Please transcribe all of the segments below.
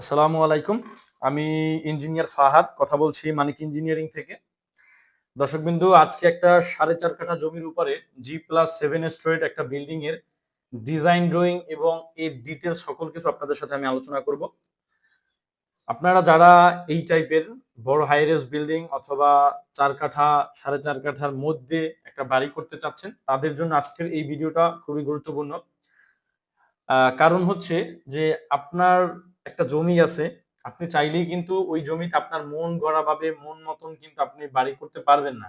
আসসালামু আলাইকুম। আমি ইঞ্জিনিয়ার ফাহাদ, কথা বলছি মানিক ইঞ্জিনিয়ারিং থেকে। দর্শকবিন্দু, আজকে একটা সাড়ে চার কাঠা জমির উপরে জি প্লাস সেভেন স্টোরেট একটা বিল্ডিং এর ডিজাইন ড্রয়িং এবং এর ডিটেলস সকল কিছু আপনাদের সাথে আমি আলোচনা করব। আপনারা যারা এই টাইপের বড় হাইরেস বিল্ডিং অথবা চার কাঠা, সাড়ে চার কাঠার মধ্যে একটা বাড়ি করতে চাচ্ছেন, তাদের জন্য আজকের এই ভিডিওটা খুবই গুরুত্বপূর্ণ। কারণ হচ্ছে যে আপনার একটা জমি আছে, আপনি চাইলেই কিন্তু ওই জমিতে আপনার মন গড়া ভাবে মন মতন কিন্তু আপনি বাড়ি করতে পারবেন না।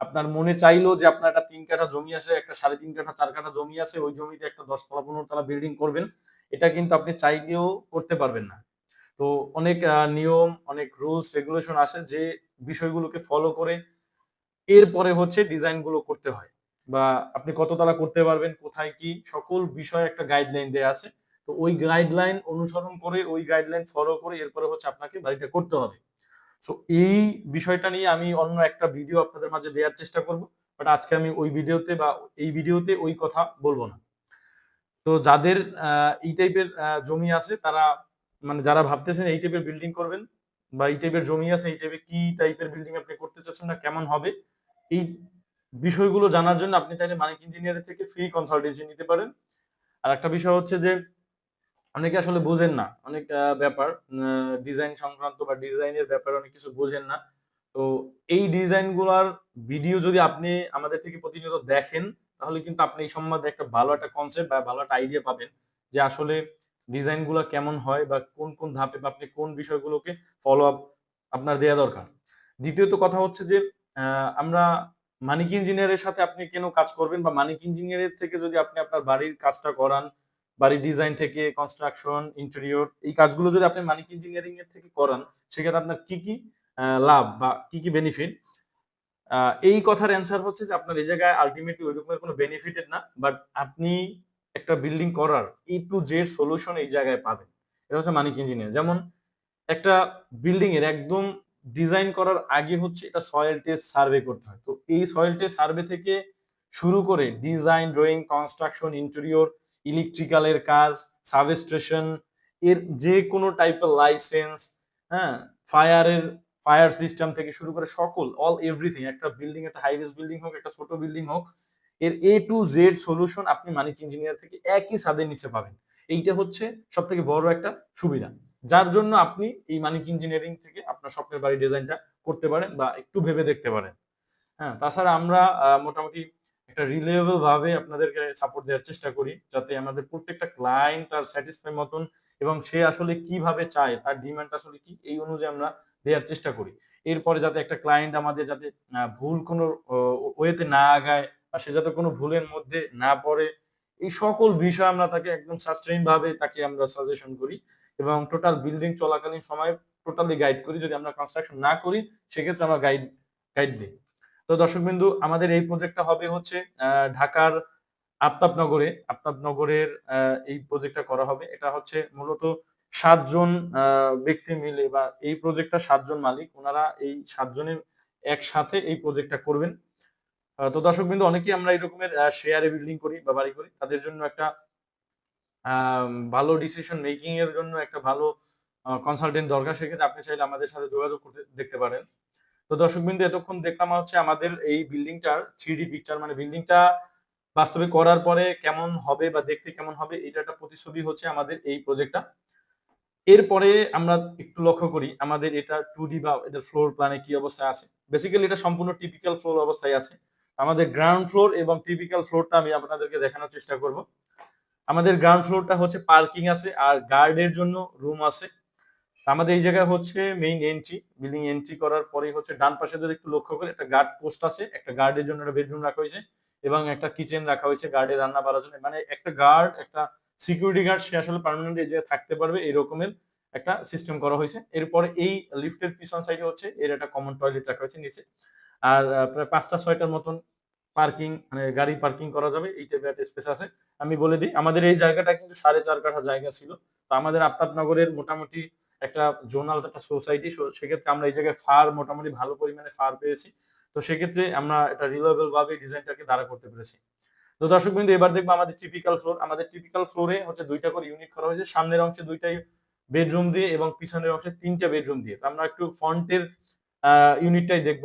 আপনার মনে চাইলো যে আপনার একটা তিন কাঠা জমি আছে, একটা সাড়ে তিন কাঠা, চার কাঠা জমি আছে, ওই জমিতে একটা দশ তলা, পনেরো তলা বিল্ডিং করবেন, এটা কিন্তু আপনি চাইলেও করতে পারবেন না। তো অনেক নিয়ম, অনেক রুলস রেগুলেশন আছে যে বিষয়গুলোকে ফলো করে এরপরে হচ্ছে ডিজাইনগুলো করতে হয়। বা আপনি কততলা করতে পারবেন, কোথায় কি, সকল বিষয়ে একটা গাইডলাইন দেওয়া আছে। তো ওই গাইডলাইন অনুসরণ করে, ওই গাইডলাইন ফলো করে এরপরে হচ্ছে আপনাকে বাড়িটা করতে হবে। সো এই বিষয়টা নিয়ে আমি অন্য একটা ভিডিও আপনাদের মাঝে দেওয়ার চেষ্টা করব বাট আজকে আমি ওই ভিডিওতে বা এই ভিডিওতে ওই কথা বলব না। তো যাদের এই টাইপের জমি আছে, তারা মানে যারা ভাবতেছেন এই টাইপের বিল্ডিং করবেন বা এই টাইপের জমি আছে, এই টাইপের কি টাইপের বিল্ডিং আপনি করতে চাচ্ছেন না, কেমন হবে, এই বিষয়গুলো জানার জন্য আপনি চাইলে মানিক ইঞ্জিনিয়ারের থেকে ফ্রি কনসালটেন্সি নিতে পারেন। আর একটা বিষয় হচ্ছে যে অনেকে আসলে বোঝেন না অনেক ব্যাপার ডিজাইন সংক্রান্ত বা ডিজাইনের ব্যাপারে অনেক কিছু বোঝেন না। তো এই ডিজাইনগুলার ভিডিও যদি আপনি আমাদের থেকে প্রতিনিয়ত দেখেন, তাহলে কিন্তু আপনি এই সম্বন্ধে একটা ভালো একটা কনসেপ্ট বা ভালো একটা আইডিয়া পাবেন যে আসলে ডিজাইনগুলা কেমন হয় বা কোন কোন ধাপে বা আপনি কোন বিষয়গুলোকে ফলো আপ আপনার দেওয়া দরকার। দ্বিতীয়ত কথা হচ্ছে যে আমরা মানিক ইঞ্জিনিয়ারের সাথে আপনি কেন কাজ করবেন বা মানিক ইঞ্জিনিয়ারের থেকে যদি আপনি আপনার বাড়ির কাজটা করান বাড়ির ডিজাইন থেকে কনস্ট্রাকশন ইন্টেরিয়র এই কাজগুলো যদি আপনি মানিক ইঞ্জিনিয়ারিং এর থেকে করান, সেক্ষেত্রে আপনার কি কি লাভ বা কি কি বেনিফিট এই কথার অ্যান্সার হচ্ছে যে আপনার এই জায়গায় আলটিমেটলি ওই রকমের কোনো বেনিফিটেড না বাট আপনি একটা বিল্ডিং করার ই টু জেড সলিউশন এই জায়গায় পাবেন। এটা হচ্ছে মানিক ইঞ্জিনিয়ার যেমন একটা বিল্ডিং এর একদম ডিজাইন করার আগে হচ্ছে এটা সয়েল টেস্ট সার্ভে করতে হয়। তো এই সয়েল টেস্ট সার্ভে থেকে শুরু করে ডিজাইন ড্রয়িং কনস্ট্রাকশন ইন্টেরিয়র ইলেকট্রিক্যালের কাজ সাবস্টেশন এর যে কোনো টাইপের লাইসেন্স হ্যাঁ? ফায়ারের ফায়ার সিস্টেম থেকে শুরু করে সকল অল এভরিথিং একটা বিল্ডিং একটা হাইরেস বিল্ডিং হোক, একটা ছোট বিল্ডিং হোক, এর এ টু জেড সলিউশন আপনি মানিক ইঞ্জিনিয়ার থেকে একই ছাদের নিচে পাবেন। এইটা হচ্ছে সব থেকে বড় একটা সুবিধা। যার জন্য আপনি এই মানিক ইঞ্জিনিয়ারিং থেকে আপনার স্বপ্নের বাড়ির ডিজাইনটা করতে পারেন বা একটু ভেবে দেখতে পারেন। হ্যাঁ তাছাড়া আমরা মোটামুটি একটা রিলেয়েবল ভাবে আপনাদেরকে সাপোর্ট দেওয়ার চেষ্টা করি, যাতে আমাদের প্রত্যেকটা ক্লায়েন্ট তার স্যাটিসফাই মতন এবং সে আসলে কীভাবে চায়, তার ডিমান্ড আসলে কি, এই অনুযায়ী আমরা দেওয়ার চেষ্টা করি। এরপরে যাতে একটা ক্লায়েন্ট আমাদের যাতে ভুল কোনো ওয়েতে না আগায় বা সে যাতে কোনো ভুলের মধ্যে না পড়ে, এই সকল বিষয় আমরা তাকে একদম সাস্টেইন ভাবে তাকে আমরা সাজেশন করি এবং টোটাল বিল্ডিং চলাকালীন সময় টোটালি গাইড করি। যদি আমরা কনস্ট্রাকশন না করি, সেক্ষেত্রে আমরা গাইড গাইড দিই। তো দর্শকবিন্দু, আমাদের এই প্রজেক্টটা হবে হচ্ছে ঢাকার আফতাবনগরে। আফতাবনগরের এই প্রজেক্টটা করা হবে। এটা হচ্ছে মূলত সাতজন ব্যক্তি মিলে বা এই প্রজেক্টটা সাতজন মালিক, ওনারা এই সাতজনের একসাথে এই প্রজেক্টটা করবেন। তো দর্শকবিন্দু, অনেকেই আমরা এই রকমের শেয়ারে বিল্ডিং করি বা বাড়ি করি। তাদের জন্য একটা ভালো ডিসিশন মেকিং এর জন্য একটা ভালো কনসালটেন্ট দরকার। সেক্ষেত্রে আপনি চাইলে আমাদের সাথে যোগাযোগ করতে, দেখতে পারেন। তো দর্শকবিন্দু, এতক্ষণ দেখলাম হচ্ছে আমাদের এই বিল্ডিংটার থ্রি পিকচার মানে বিল্ডিংটা বাস্তবে করার পরে কেমন হবে বা দেখতে কেমন হবে, এটা একটা প্রতিছবি হচ্ছে আমাদের এই প্রজেক্টটা এরপরে আমরা একটু লক্ষ্য করি, আমাদের এটা টু ডি বা এটার ফ্লোর প্ল্যানে কি অবস্থায় আছে। বেসিক্যালি এটা সম্পূর্ণ টিপিক্যাল ফ্লোর অবস্থায় আছে। আমাদের গ্রাউন্ড ফ্লোর এবং টিপিক্যাল ফ্লোরটা আমি আপনাদেরকে দেখানোর চেষ্টা করব। আমাদের গ্রাউন্ড ফ্লোরটা হচ্ছে পার্কিং আছে আর গার্ডের জন্য রুম আছে। আমাদের এই জায়গায় হচ্ছে মেইন এন্ট্রি বিল্ডিং এন্ট্রি করার পরে হচ্ছে ডান পাশে যদি একটু লক্ষ্য করে, একটা গার্ড পোস্ট আছে, একটা গার্ডের জন্য একটা বেডরুম রাখা হয়েছে এবং একটা কিচেন রাখা হয়েছে গার্ডে রান্না করার জন্য। মানে একটা গার্ড একটা সিকিউরিটি গার্ড সে আসলে পার্মানেন্ট এই জায়গায় থাকতে পারবে এরকমের একটা সিস্টেম করা হয়েছে। এরপরে এই লিফটের পিছন সাইডে হচ্ছে এর একটা কমন টয়লেট রাখা হয়েছে নিচে। আর প্রায় পাঁচটা ছয়টার মতন পার্কিং মানে গাড়ি পার্কিং করা যাবে, এই টাইপের একটা স্পেস আছে। আমি বলে দিই, আমাদের এই জায়গাটা কিন্তু সাড়ে চার কাঠা জায়গা ছিল। তো আমাদের আফতাবনগরের মোটামুটি একটা জোনাল একটা সোসাইটি সেক্ষেত্রে আমরা এই জায়গায় ফার মোটামুটি ভালো পরিমাণে ফার পেয়েছি। তো সেক্ষেত্রে আমরা এটা রিলায়েবল ভাবে ডিজাইনটাকে দাঁড়া করতে পেরেছি। তো দর্শক বিন্দু, এবার দেখব আমাদের টিপিক্যাল ফ্লোর আমাদের টিপিক্যাল ফ্লোরে হচ্ছে দুইটা করে ইউনিট করা হয়েছে। সামনের অংশে দুইটাই বেডরুম দিয়ে এবং পিছনের অংশে তিনটা বেডরুম দিয়ে। আমরা একটু ফ্রন্টের ইউনিটটাই দেখব।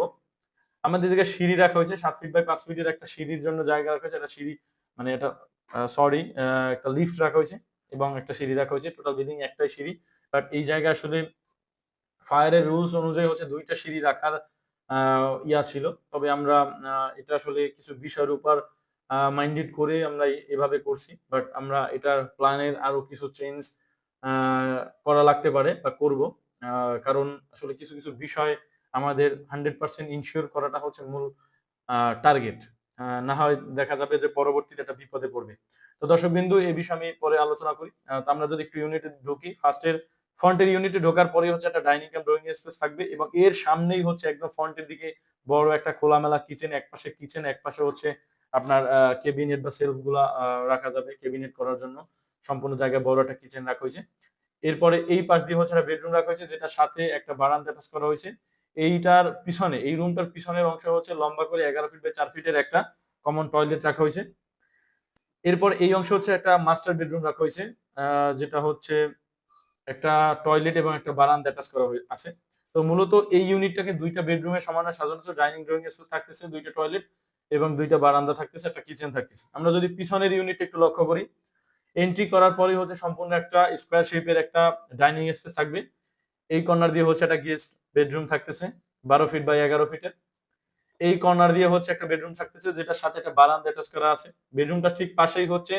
আমাদের দিকে সিঁড়ি রাখা হয়েছে। সাত ফিট বাই পাঁচ ফিটের একটা সিঁড়ির জন্য জায়গা রাখা হয়েছে। একটা সিঁড়ি মানে এটা সরি একটা লিফট রাখা হয়েছে। এবং একটা সিঁড়ি রাখা হয়েছে টোটাল বিল্ডিং একটাই সিঁড়ি। বাট এই জায়গায় আসলে ফায়ারের রুলস অনুযায়ী হচ্ছে দুইটা সিঁড়ি রাখার ইয়া ছিল। তবে আমরা এটা আসলে কিছু বিষয়ের উপর মাইন্ডেড করে আমরা এভাবে করছি। বাট আমরা এটার প্ল্যানের আরও কিছু চেঞ্জ করা লাগতে পারে বা করব। কারণ আসলে কিছু কিছু বিষয় আমাদের হান্ড্রেড পার্সেন্ট ইনশিওর করাটা হচ্ছে মূল টার্গেট না হয় দেখা যাবে যে পরবর্তীতে একটা বিপদে পড়বে। তো দর্শক বিন্দু এই বিষয়ে আমি পরে আলোচনা করি। তো আমরা যদি একটু ইউনিটে ঢুকি ফার্স্টের ফ্রন্টের ইউনিটে ঢোকার পরে হচ্ছে একটা ডাইনিং কাম ড্রয়িং স্পেস থাকবে এবং এর সামনেই হচ্ছে একদম ফ্রন্টের দিকে বড় একটা খোলামেলা কিচেন এক পাশে কিচেন এক পাশে হচ্ছে আপনার কেবিনেট বা সেলফগুলা রাখা যাবে কেবিনেট করার জন্য। সম্পূর্ণ জায়গায় বড় একটা কিচেন রাখা হয়েছে। এরপরে এই পাশ দিয়ে হচ্ছে একটা বেডরুম রাখা হয়েছে যেটা সাথে একটা বারান্দা অ্যাটাচ করা হয়েছে। এইটার পিছনে, এই রুমটার পিছনের অংশ হচ্ছে লম্বা করে এগারো ফিট বাই চার ফিটের একটা কমন টয়লেট রাখা হয়েছে। এরপর এই অংশ হচ্ছে একটা মাস্টার বেডরুম রাখা হয়েছে যেটা হচ্ছে একটা টয়লেট এবং একটা বারান্দা অ্যাটাচ করা আছে। তো মূলত এই ইউনিটটাকে দুইটা বেডরুমে সমানে সাজানো হচ্ছে ডাইনিং ড্রয়িং স্পেস থাকতেছে, দুইটা টয়লেট এবং দুইটা বারান্দা থাকতেছে, একটা কিচেন থাকতেছে। আমরা যদি পিছনের ইউনিট একটু লক্ষ্য করি এন্ট্রি করার পরেই হচ্ছে সম্পূর্ণ একটা স্কোয়ার শেপের একটা ডাইনিং স্পেস থাকবে। এই কর্নার দিয়ে হচ্ছে একটা গেস্ট বেডরুম থাকতেছে, বারো ফিট বাই এগারো ফিটের। এই কর্নার দিয়ে হচ্ছে একটা বেডরুম থাকতেছে যেটা সাথে একটা বারান্দা অ্যাটাচ করা আছে। বেডরুমটা ঠিক পাশেই হচ্ছে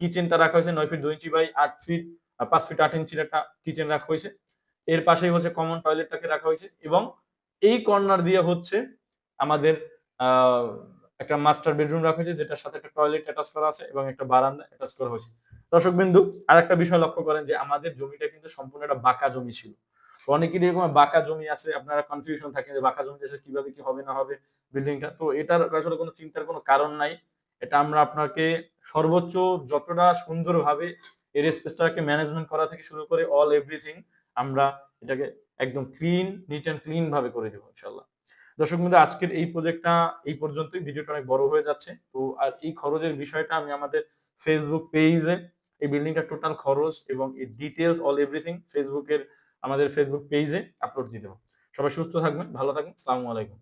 কিচেনটা রাখা হয়েছে নয় ফিট দুই ইঞ্চি বাই আট ফিট পাঁচ ফিট আট ইঞ্চির একটা কিচেন রাখা হয়েছে। এর পাশেই হচ্ছে কমন টয়লেটটাকে রাখা হয়েছে এবং এই কর্নার দিয়ে হচ্ছে আমাদের একটা মাস্টার বেডরুম রাখা হয়েছে, যেটার সাথে একটা টয়লেট অ্যাটাচ করা আছে এবং একটা বারান্দা অ্যাটাচ করা হয়েছে। দর্শক বিন্দু আর একটা বিষয় লক্ষ্য করেন যে আমাদের জমিটা কিন্তু সম্পূর্ণ একটা বাঁকা জমি ছিল। অনেকেরই এরকম বাঁকা জমি আছে, আপনারা কনফিউশন থাকেন যে বাঁকা জমি দেশে কীভাবে কি হবে না হবে বিল্ডিংটা তো এটার আসলে কোনো চিন্তার কোনো কারণ নাই। এটা আমরা আপনাকে সর্বোচ্চ যতটা সুন্দরভাবে এর স্পেসটাকে ম্যানেজমেন্ট করা থেকে শুরু করে অল এভরিথিং আমরা এটাকে একদম ক্লিন নিট অ্যান্ড ক্লিন ভাবে করে দেবো ইনশাল্লাহ দর্শক বন্ধু আজকের এই প্রজেক্টটা এই পর্যন্তই। ভিডিওটা অনেক বড় হয়ে যাচ্ছে। তো আর এই খরচের বিষয়টা আমি আমাদের ফেসবুক পেজে এই বিল্ডিংটা টোটাল খরচ এবং এই ডিটেলস অল এভরিথিং ফেসবুকের আমাদের ফেসবুক পেজে আপলোড দিয়ে দেবো। সবাই সুস্থ থাকবেন ভালো থাকবেন সালামু আলাইকুম।